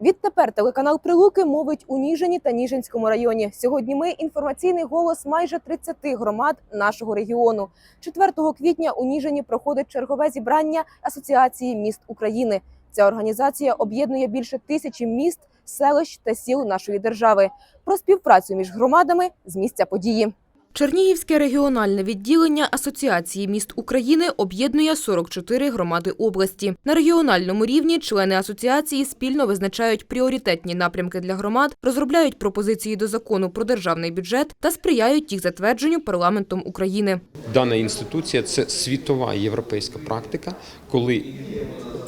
Відтепер телеканал Прилуки мовить у Ніжині та Ніжинському районі. Сьогодні ми інформаційний голос майже 30 громад нашого регіону. 4 квітня у Ніжині проходить чергове зібрання Асоціації міст України. Ця організація об'єднує більше тисячі міст, селищ та сіл нашої держави. Про співпрацю між громадами з місця події. Чернігівське регіональне відділення Асоціації міст України об'єднує 44 громади області. На регіональному рівні члени асоціації спільно визначають пріоритетні напрямки для громад, розробляють пропозиції до закону про державний бюджет та сприяють їх затвердженню парламентом України. Дана інституція це світова європейська практика, коли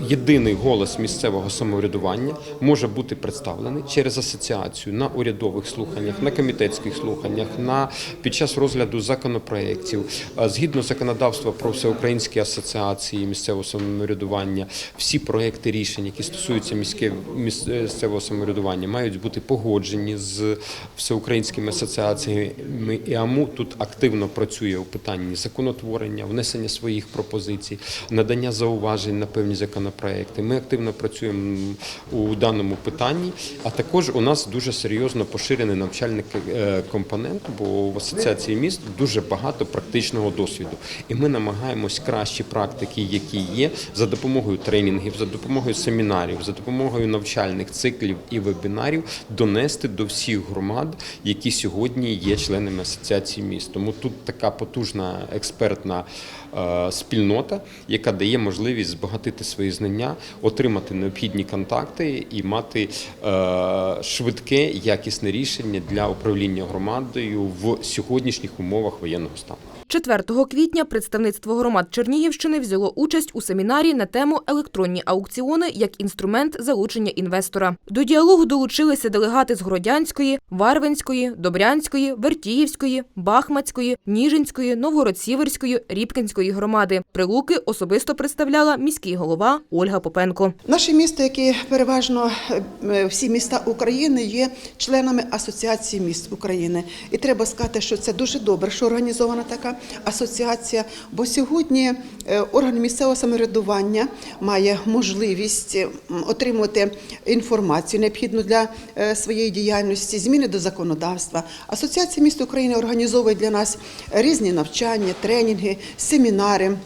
єдиний голос місцевого самоврядування може бути представлений через асоціацію на урядових слуханнях, на комітетських слуханнях, на під час розгляду законопроєктів. Згідно законодавства про всеукраїнські асоціації місцевого самоврядування, всі проекти рішень, які стосуються міське- місцевого самоврядування, мають бути погоджені з всеукраїнськими асоціаціями. І АМУ тут активно працює у питанні законотворення, внесення своїх пропозицій, надання зауважень на певні законопроекти. Ми активно працюємо у даному питанні. А також у нас дуже серйозно поширений навчальний е, компонент, бо в асоціації міст дуже багато практичного досвіду. І ми намагаємось кращі практики, які є, за допомогою тренінгів, за допомогою семінарів, за допомогою навчальних циклів і вебінарів донести до всіх громад, які сьогодні є членами асоціації міст. Тому тут така потужна експертна е, спільнота, яка дає можливість збагатити свої знання, отримати необхідні контакти і мати е, швидке, якісне рішення для управління громадою в сьогоднішніх умовах воєнного стану. 4 квітня представництво громад Чернігівщини взяло участь у семінарі на тему електронні аукціони як інструмент залучення інвестора. До діалогу долучилися делегати з Городянської, Варвинської, Добрянської, Вертіївської, Бахмацької, Ніжинської, Новгород-Сіверської, Рібкінської громади. Прилуки особисто представляла міський голова Ольга Попенко. Наше місто, як і переважно е, всі міста України, є членами Асоціації міст України. І треба сказати, що це дуже добре, що організована така асоціація. Бо сьогодні е, орган місцевого самоврядування має можливість отримувати інформацію необхідну для е, своєї діяльності, зміни до законодавства. Асоціація міст України організовує для нас різні навчання, тренінги, семінари.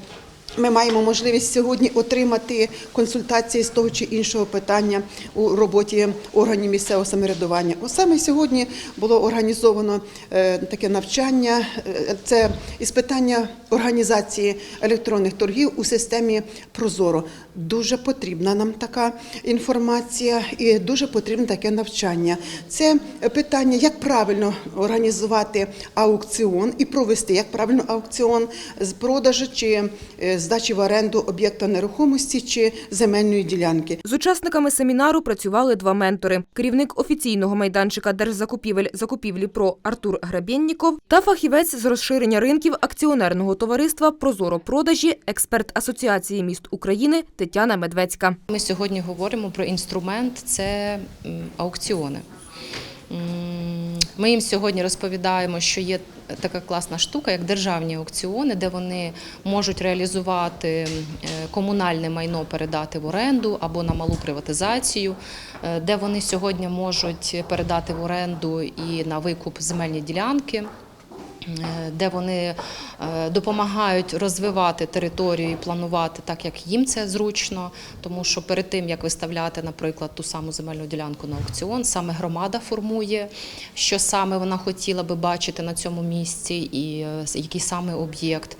Ми маємо можливість сьогодні отримати консультації з того чи іншого питання у роботі органів місцевого самоврядування. Ось саме сьогодні було організовано е, таке навчання. е, Це із питання організації електронних торгів у системі Прозоро. Дуже потрібна нам така інформація і дуже потрібне таке навчання. Це питання, як правильно організувати аукціон і провести як правильно аукціон з продажу чи е, здачі в оренду об'єкта нерухомості чи земельної ділянки. З учасниками семінару працювали два ментори: керівник офіційного майданчика держзакупівель закупівлі ПРО Артур Грабєнніков та фахівець з розширення ринків акціонерного товариства Прозоро продажі, експерт Асоціації міст України Тетяна Медвецька. Ми сьогодні говоримо про інструмент це аукціони. Ми їм сьогодні розповідаємо, що є така класна штука, як державні аукціони, де вони можуть реалізувати е, комунальне майно, передати в оренду або на малу приватизацію, е, де вони сьогодні можуть передати в оренду і на викуп земельні ділянки. Е, де вони е, допомагають розвивати територію і планувати так, як їм це зручно. Тому що перед тим як виставляти, наприклад, ту саму земельну ділянку на аукціон, саме громада формує, що саме вона хотіла би бачити на цьому місці, і е, який саме об'єкт,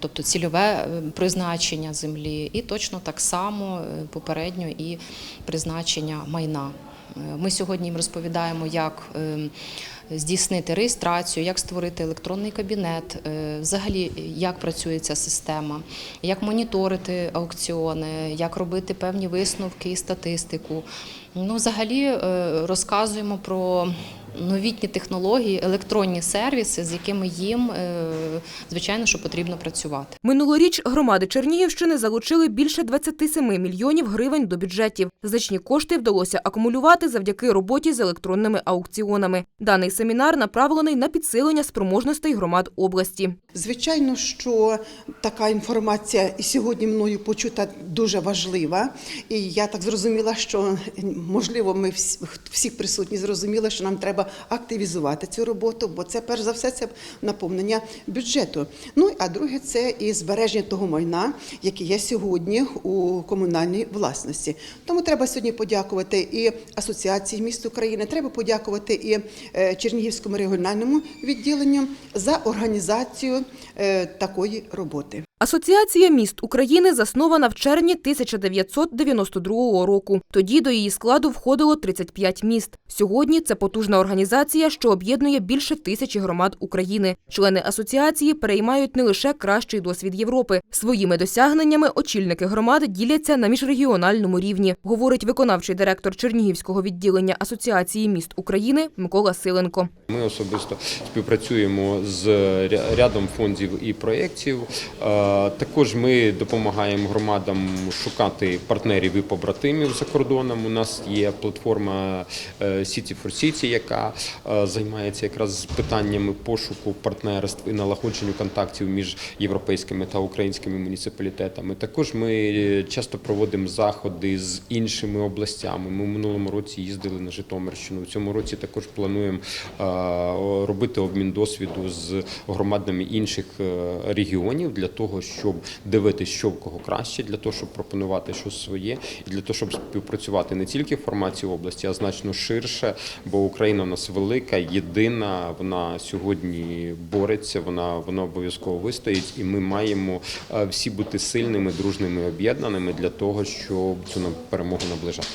тобто цільове призначення землі, і точно так само попередньо і призначення майна. Е, Ми сьогодні їм розповідаємо, як е, здійснити реєстрацію, як створити електронний кабінет, е, взагалі як працює ця система, як моніторити аукціони, як робити певні висновки і статистику. Ну, взагалі розказуємо про новітні технології, електронні сервіси, з якими їм, е, звичайно, що потрібно працювати. Минулоріч громади Чернігівщини залучили більше 27 мільйонів гривень до бюджетів. Значні кошти вдалося акумулювати завдяки роботі з електронними аукціонами. Даний семінар направлений на підсилення спроможностей громад області. Звичайно, що така інформація і сьогодні мною почута дуже важлива. І я так зрозуміла, що можливо ми всі, всі присутні зрозуміли, що нам треба активізувати цю роботу, бо це перш за все це наповнення бюджету. Ну а друге, це і збереження того майна, яке є сьогодні у комунальній власності. Тому треба сьогодні подякувати і Асоціації міст України, треба подякувати і е, Чернігівському регіональному відділенню за організацію е, такої роботи. Асоціація міст України заснована в червні 1992 року. Тоді до її складу входило 35 міст. Сьогодні це потужна організація, що об'єднує більше тисячі громад України. Члени асоціації переймають не лише кращий досвід Європи. Своїми досягненнями очільники громад діляться на міжрегіональному рівні, говорить виконавчий директор Чернігівського відділення Асоціації міст України Микола Силенко. Ми особисто співпрацюємо з рядом фондів і проєктів. Е, Також ми допомагаємо громадам шукати партнерів і побратимів за кордоном. У нас є платформа е, City for City, яка е, займається якраз питаннями пошуку партнерств і налагодженню контактів між європейськими та українськими муніципалітетами. Також ми часто проводимо заходи з іншими областями. Ми в минулому році їздили на Житомирщину. В цьому році також плануємо е, робити обмін досвіду з громадами інших е, регіонів для того, щоб дивитися, що в кого краще, для того, щоб пропонувати щось своє, і для того, щоб співпрацювати не тільки в форматі області, а значно ширше. Бо Україна у нас велика, єдина. Вона сьогодні бореться, вона вона обов'язково вистоїть, і ми маємо е, всі бути сильними, дружними, об'єднаними для того, щоб цю перемогу наближати.